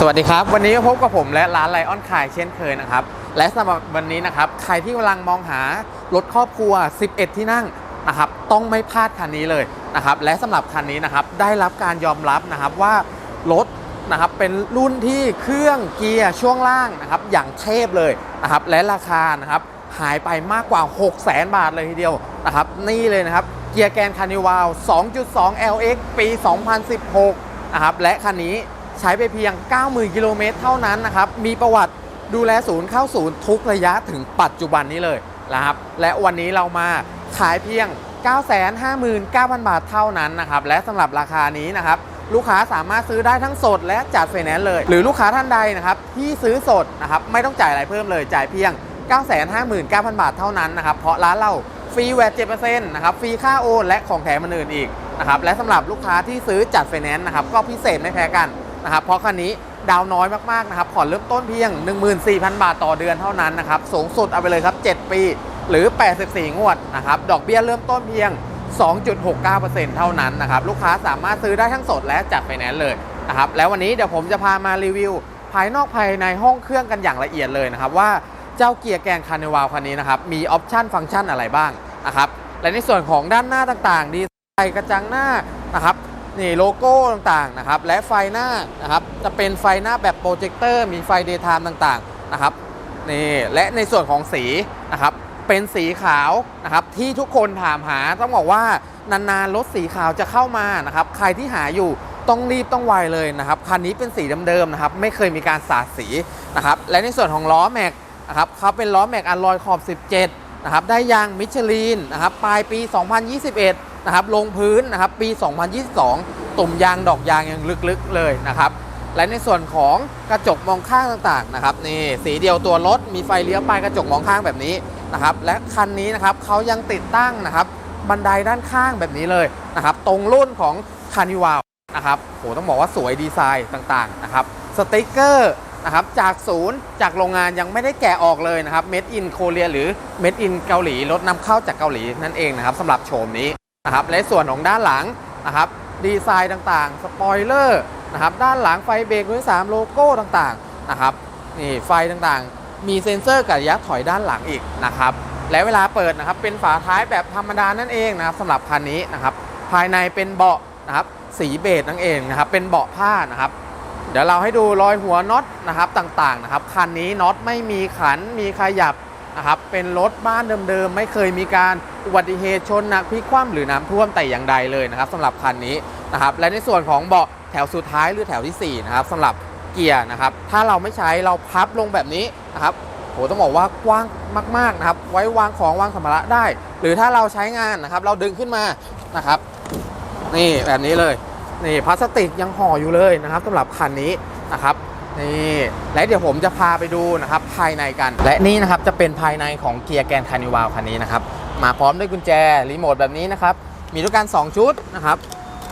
สวัสดีครับ วันนี้ก็พบกับผมและร้านไลออนคายเช่นเคยนะครับ และสำหรับวันนี้นะครับใครที่กำลังมองหารถครอบครัว 11 ที่นั่งนะครับต้องไม่พลาดคันนี้เลยนะครับและสำหรับคันนี้นะครับได้รับการยอมรับนะครับว่ารถนะครับเป็นรุ่นที่เครื่องเกียร์ช่วงล่างนะครับอย่างเทพเลยนะครับและราคานะครับหายไปมากกว่า 6 0 0 0 0บาทเลยทีเดียวนะครับนี่เลยนะครับเกียร์แกนคานิวาล2.2 LX ปี 2016นะครับและคันนี้ ใช้ไปเพียง 90,000 กิโลเมตรเท่านั้นนะครับ มีประวัติดูแลศูนย์เข้าศูนย์ทุกระยะถึงปัจจุบันนี้เลยนะครับ และวันนี้เรามาขายเพียง 959,000 บาทเท่านั้นนะครับ และสำหรับราคานี้นะครับลูกค้าสามารถซื้อได้ทั้งสดและจัดไฟแนนซ์เลย หรือลูกค้าท่านใดนะครับที่ซื้อสดนะครับไม่ต้องจ่ายอะไรเพิ่มเลยจ่ายเพียง 959,000 บาทเท่านั้นนะครับเพราะร้านเราฟรีแวด7%นะครับฟรีค่าโอนและของแถมอื่นอีกนะครับและสำหรับลูกค้าที่ซื้อจัดไฟแนนซ์นะครับก็พิเศษไม่แพ้กัน นะครับเพราะคันนี้ดาวน้อยมากๆนะครับผ่อนเริ่มต้นเพียง 14,000 บาทต่อเดือนเท่านั้นนะครับสูงสุดเอาไปเลยครับ 7 ปีหรือ 84 งวดนะครับดอกเบี้ยเริ่มต้นเพียง 2.69%เท่านั้นนะครับลูกค้าสามารถซื้อได้ทั้งสดและจัดไฟแนนซ์เลยนะครับแล้ววันนี้เดี๋ยวผมจะพามารีวิว ภายนอกภายในห้องเครื่องกันอย่างละเอียดเลยนะครับว่าเจ้าเกียร์แกนคาร์เนวาลคันนี้นะครับมีออปชันฟังก์ชันอะไรบ้างนะครับและในส่วนของด้านหน้าต่างๆ ดีไซน์กระจังหน้านะครับ นี่โลโก้ต่างๆนะครับและไฟหน้านะครับจะเป็นไฟหน้าแบบโปรเจคเตอร์มีไฟเดย์ไทม์ต่างๆนะครับนี่และในส่วนของสีนะครับเป็นสีขาวนะครับที่ทุกคนถามหาต้องบอกว่านานๆรถสีขาวจะเข้ามานะครับใครที่หาอยู่ต้องรีบต้องไวเลยนะครับคันนี้เป็นสีเดิมๆนะครับไม่เคยมีการสาดสีนะครับและในส่วนของล้อแม็กนะครับเขาเป็นล้อแม็กอัลลอยขอบ 17นะครับได้ยางมิชลินนะครับปลายปี 2021 นะครับลงพื้นนะครับปี 2022 ตุ่มยางดอกยางยังลึกๆเลยนะครับและในส่วนของกระจกมองข้างต่างๆนะครับนี่สีเดียวตัวรถมีไฟเลี้ยวปลายกระจกมองข้างแบบนี้นะครับและคันนี้นะครับเขายังติดตั้งนะครับบันไดด้านข้างแบบนี้เลยนะครับตรงรุ่นของคานิวาลนะครับโหต้องบอกว่าสวยดีไซน์ต่างๆนะครับสติกเกอร์นะครับจากศูนย์จากโรงงานยังไม่ได้แกะออกเลยนะครับ Made in Korea หรือ Made in เกาหลีรถนำเข้าจากเกาหลีนั่นเองนะครับสำหรับโฉมนี้ นะครับและส่วนของด้านหลังนะครับดีไซน์ต่างๆ สปอยเลอร์นะครับด้านหลังไฟเบรกมือสามโลโก้ต่างๆนะครับนี่ไฟต่างๆ มีเซ็นเซอร์กับระยะถอยด้านหลังอีกนะครับและเวลาเปิดนะครับเป็นฝาท้ายแบบธรรมดานั่นเองนะครับสำหรับคันนี้นะครับภายในเป็นเบาะนะครับสีเบจนั่นเองนะครับเป็นเบาะผ้านะครับเดี๋ยวเราให้ดูรอยหัวน็อตนะครับต่างๆนะครับคันนี้น็อตไม่มีขันมีขยับ นะครับเป็นรถบ้านเดิมๆ ไม่เคยมีการอุบัติเหตุชนหนักพลิกคว่ำหรือน้ำท่วมแต่อย่างใดเลยนะครับสำหรับคันนี้นะครับและในส่วนของเบาะแถวสุดท้ายหรือแถวทีสี่4นะครับสำหรับเกียร์นะครับถ้าเราไม่ใช้เราพับลงแบบนี้นะครับโหต้องบอกว่ากว้างมากๆนะครับไว้วางของวางสัมภาระได้ หรือถ้าเราใช้งานนะครับเราดึงขึ้นมานะครับนี่แบบนี้เลยนี่พลาสติกยังห่ออยู่เลยนะครับสำหรับคันนี้นะครับ นี่และเดี๋ยวผมจะพาไปดูนะครับภายในกัน และนี่นะครับจะเป็นภายในของเกียร์แกนคานิวาลคันนี้นะครับมาพร้อมด้วยกุญแจรีโมทแบบนี้นะครับมีด้วยกัน 2 ชุดนะครับ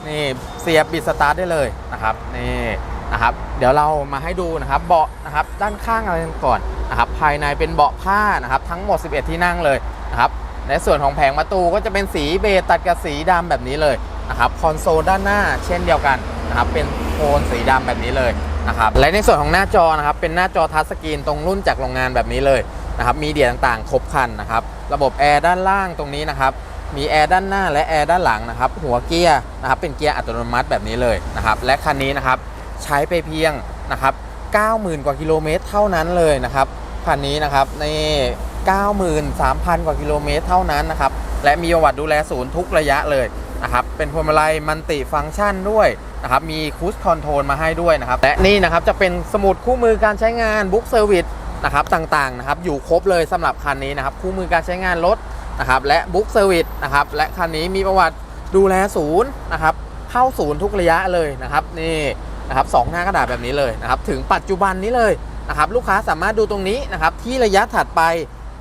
นี่เสียบบิดสตาร์ทได้เลยนะครับนี่นะครับเดี๋ยวเรามาให้ดูนะครับเบาะนะครับด้านข้างอะไรกันก่อนนะครับภายในเป็นเบาะผ้านะครับทั้งหมด 11 ที่นั่งเลยนะครับในส่วนของแผงประตูก็จะเป็นสีเบจตัดกับสีดำแบบนี้เลยนะครับคอนโซลด้านหน้าเช่นเดียวกันนะครับเป็นโทนสีดำแบบนี้เลย นะครับและในส่วนของหน้าจอนะครับเป็นหน้าจอทัชสกรีนตรงรุ่นจากโรงงานแบบนี้เลยนะครับมีเดียต่างๆ ครบครันนะครับระบบแอร์ด้านล่างตรงนี้นะครับมีแอร์ด้านหน้าและแอร์ด้านหลังนะครับหัวเกียร์นะครับเป็นเกียร์อัตโนมัติแบบนี้เลยนะครับและคันนี้นะครับใช้ไปเพียงนะครับ90,000 กว่ากิโลเมตรเท่านั้นเลยนะครับคันนี้นะครับใน93,000 กว่ากิโลเมตรเท่านั้นนะครับและมีประวัติดูแลศูนย์ทุกระยะเลย นะครับเป็นพวงมาลัยมันติฟังก์ชันด้วยนะครับมีคูสคอนโทรลมาให้ด้วยนะครับและนี่นะครับจะเป็นสมุดคู่มือการใช้งานบุ๊กเซอร์วิสนะครับต่างๆนะครับอยู่ครบเลยสำหรับคันนี้นะครับคู่มือการใช้งานรถนะครับและบุ๊กเซอร์วิสนะครับและคันนี้มีประวัติดูแลศูนย์นะครับเข้าศูนย์ทุกระยะเลยนะครับนี่นะครับสองหน้ากระดาษแบบนี้เลยนะครับถึงปัจจุบันนี้เลยนะครับลูกค้าสามารถดูตรงนี้นะครับที่ระยะถัดไป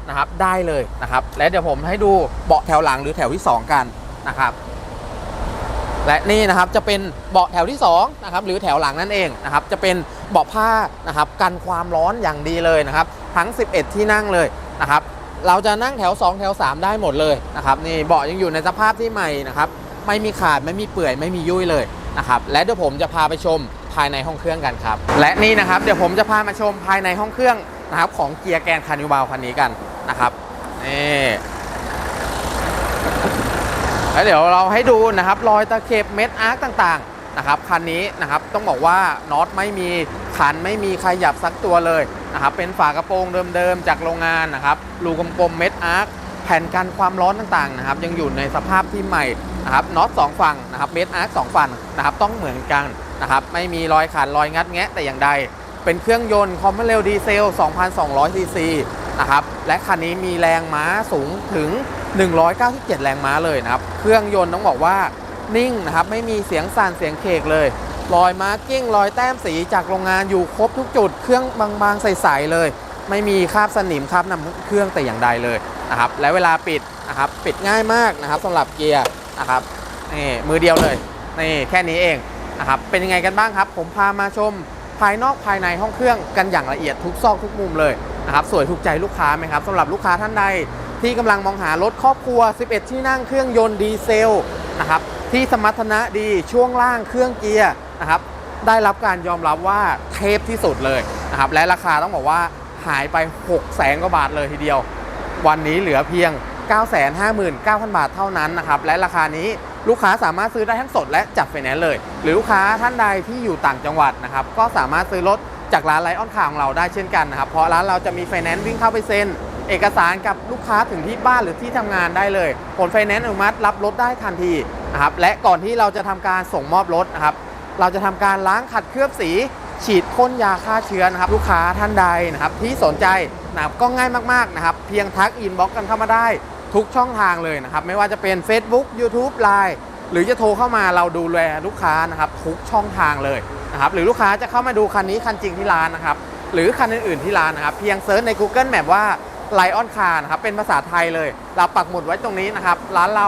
นะครับได้เลยนะครับและเดี๋ยวผมให้ดูเบาะแถวหลังหรือแถวที่ 2 กันนะครับ และนี่นะครับจะเป็นเบาะแถวที่2นะครับหรือแถวหลังนั่นเองนะครับจะเป็นเบาะผ้านะครับกันความร้อนอย่างดีเลยนะครับทั้ง 11 ที่นั่งเลยนะครับเราจะนั่งแถว 2 แถว 3 ได้หมดเลยนะครับนี่เบาะยังอยู่ในสภาพที่ใหม่นะครับไม่มีขาดไม่มีเปื่อยไม่มียุ่ยเลยนะครับและเดี๋ยวผมจะพาไปชมภายในห้องเครื่องกันครับและนี่นะครับเดี๋ยวผมจะพามาชมภายในห้องเครื่องนะครับของเกียร์แกนคานิวาลคันนี้กันนะครับนี่ แล้วเดี๋ยวเราให้ดูนะครับรอยตะเข็บเม็ดอาร์คต่างๆนะครับคันนี้นะครับต้องบอกว่าน็อตไม่มีขันไม่มีขยับสักตัวเลยนะครับเป็นฝากระโปรงเดิมๆจากโรงงานนะครับรูกลมๆเม็ดอาร์คแผ่นกันความร้อนต่างๆนะครับยังอยู่ในสภาพที่ใหม่นะครับน็อตสองฝั่งนะครับเม็ดอาร์คสองฝั่งนะครับต้องเหมือนกันนะครับไม่มีรอยขาดรอยงัดแงะแต่อย่างใด เป็นเครื่องยนต์คอมเพลเรลดีเซล 2,200ซีซีนะครับและคันนี้มีแรงม้าสูงถึง 197 แรงม้าเลยนะครับ เครื่องยนต์ต้องบอกว่านิ่งนะครับ ไม่มีเสียงสั่นเสียงเคกเลยรอยมาร์กิ้งรอยแต้มสีจากโรงงานอยู่ครบทุกจุด เครื่องบางๆใสๆเลย ไม่มีคราบสนิมคราบน้ำเครื่องแต่อย่างใดเลยนะครับ และเวลาปิดนะครับปิดง่ายมากนะครับสำหรับเกียร์นะครับนี่มือเดียวเลยนี่แค่นี้เองนะครับเป็นยังไงกันบ้างครับ ผมพามาชมภายนอกภายในห้องเครื่องกันอย่างละเอียดทุกซอกทุกมุมเลยนะครับสวยถูกใจลูกค้าไหมครับสำหรับลูกค้าท่านใด ที่กำลังมองหารถครอบครัว 11 ที่นั่งเครื่องยนต์ดีเซลนะครับที่สมรรถนะดีช่วงล่างเครื่องเกียร์นะครับได้รับการยอมรับว่าเทพที่สุดเลยนะครับและราคาต้องบอกว่าหายไป 6 แสนกว่าบาทเลยทีเดียว วันนี้เหลือเพียง 959,000 บาทเท่านั้นนะครับและราคานี้ลูกค้าสามารถซื้อได้ทั้งสดและจัดไฟแนนซ์เลย หรือลูกค้าท่านใดที่อยู่ต่างจังหวัดนะครับก็สามารถซื้อรถจากร้านไลออนคาของเราได้เช่นกันนะครับเพราะร้านเราจะมีไฟแนนซ์วิ่งเข้าไปเซ็น เอกสารกับลูกค้าถึงที่บ้านหรือที่ทำงานได้เลย ผลไฟแนนซ์อนุมัติรับรถได้ทันทีนะครับและก่อนที่เราจะทำการส่งมอบรถนะครับเราจะทำการล้างขัดเคลือบสีฉีดพ่นยาฆ่าเชื้อนะครับลูกค้าท่านใดนะครับที่สนใจนะครับก็ง่ายมากๆนะครับเพียงทักอินบ็อกกันเข้ามาได้ ทุกช่องทางเลยนะครับไม่ว่าจะเป็น Facebook YouTube Line หรือจะโทรเข้ามาเราดูแลลูกค้านะครับทุกช่องทางเลยนะครับหรือลูกค้าจะเข้ามาดูคันนี้คันจริงที่ร้านนะครับหรือคันอื่นๆที่ร้านนะครับเพียงเซิร์ชใน Google Map ว่า Lion Car นะครับเป็นภาษาไทยเลย เราปักหมุดไว้ตรงนี้นะครับ ร้านเรา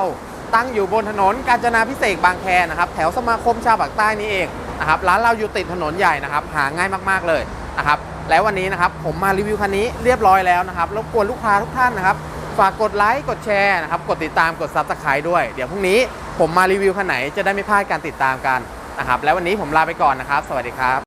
ตั้งอยู่บนถนนกาญจนาพิเศษบางแคนะครับแถวสมาคมชาวปากใต้นี่เองนะครับร้านเราอยู่ติดถนนใหญ่นะครับ หาง่ายมากๆเลยนะครับแล้ววันนี้นะครับผมมารีวิวคันนี้เรียบร้อยแล้วนะครับรบกวนลูกค้าทุกท่านนะครับฝากกดไลค์กดแชร์นะครับกดติดตามกด Subscribe ด้วย เดี๋ยวพรุ่งนี้ผมมารีวิวคันไหนจะได้ไม่พลาดการติดตามกันนะครับแล้ววันนี้ผมลาไปก่อนนะครับ สวัสดีครับ